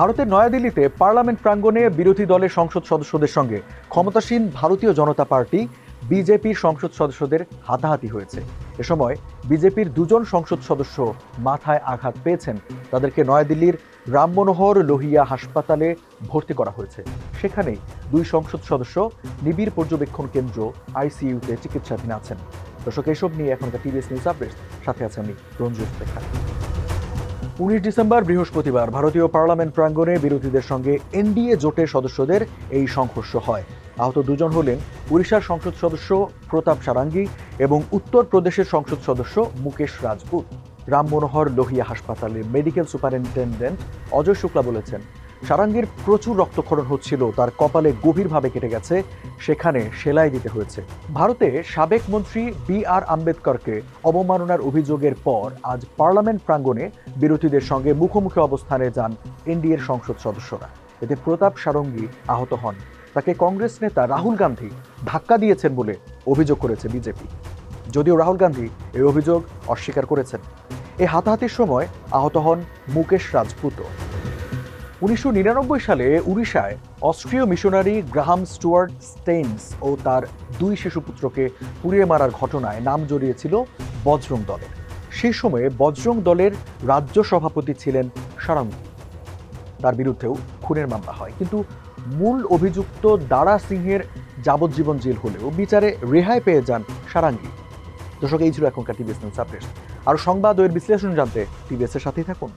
ভারতের নয়াদিল্লিতে পার্লামেন্ট প্রাঙ্গণে বিরোধী দলের সংসদ সদস্যদের সঙ্গে ক্ষমতাসীন ভারতীয় জনতা পার্টি বিজেপির সংসদ সদস্যদের হাতাহাতি হয়েছে। এ সময় বিজেপির দুজন সংসদ সদস্য মাথায় আঘাত পেয়েছেন। তাদেরকে নয়াদিল্লির রাম মনোহর লোহিয়া হাসপাতালে ভর্তি করা হয়েছে। সেখানেই দুই সংসদ সদস্য নিবিড় পর্যবেক্ষণ কেন্দ্র আইসিইউতে চিকিৎসাধীন আছেন। দর্শক, এসব নিয়ে এখনকার টিভিএস নিউজ আপডেট। সাথে আছে আমি, রঞ্জু ইস্তেখার উনিশ ডিসেম্বর, বৃহস্পতিবার ভারতীয় পার্লামেন্ট প্রাঙ্গণে বিরোধীদের সঙ্গে এনডিএ জোটের সদস্যদের এই সংঘর্ষ হয়। আহত দুজন হলেন উড়িষ্যার সংসদ সদস্য প্রতাপ সারাঙ্গি এবং উত্তর প্রদেশের সংসদ সদস্য মুকেশ রাজপুত। রাম মনোহর লোহিয়া হাসপাতালের মেডিকেল সুপারিনটেন্ডেন্ট অজয় শুক্লা বলেছেন সারাঙ্গীর প্রচুর রক্তক্ষরণ হচ্ছিল, তার কপালে গভীরভাবে কেটে গেছে, সেখানে সেলাই দিতে হয়েছে। ভারতে সাবেক মন্ত্রী বি আর আম্বেদকরকে অবমাননার অভিযোগের পর আজ পার্লামেন্ট প্রাঙ্গণে বিরোধীদের সঙ্গে মুখোমুখি অবস্থানে যান এনডিএর সংসদ সদস্যরা। এতে প্রতাপ সারঙ্গী আহত হন। তাকে কংগ্রেস নেতা রাহুল গান্ধী ধাক্কা দিয়েছেন বলে অভিযোগ করেছে বিজেপি। যদিও রাহুল গান্ধী এই অভিযোগ অস্বীকার করেছেন। এই হাতাহাতির সময় আহত হন মুকেশ রাজপুতও উনিশশো নিরানব্বই সালে উড়িষ্যায় অস্ট্রীয় মিশনারি গ্রাহাম স্টুয়ার্ট স্টেইনস ও তার দুই শিশুপুত্রকে পুড়িয়ে মারার ঘটনায় নাম জড়িয়েছিল বজরং দলের। সেই সময়ে বজরং দলের রাজ্য সভাপতি ছিলেন সারাঙ্গ তার বিরুদ্ধেও খুনের মামলা হয়। কিন্তু মূল অভিযুক্ত দারা সিংহের যাবজ্জীবন জেল হলেও বিচারে রেহাই পেয়ে যান সারাঙ্গী দর্শক, এই ছিল এখনকার টিভিএস আপডেট। আর সংবাদ ও বিশ্লেষণ জানতে টিভিএস এর সাথেই থাকুন।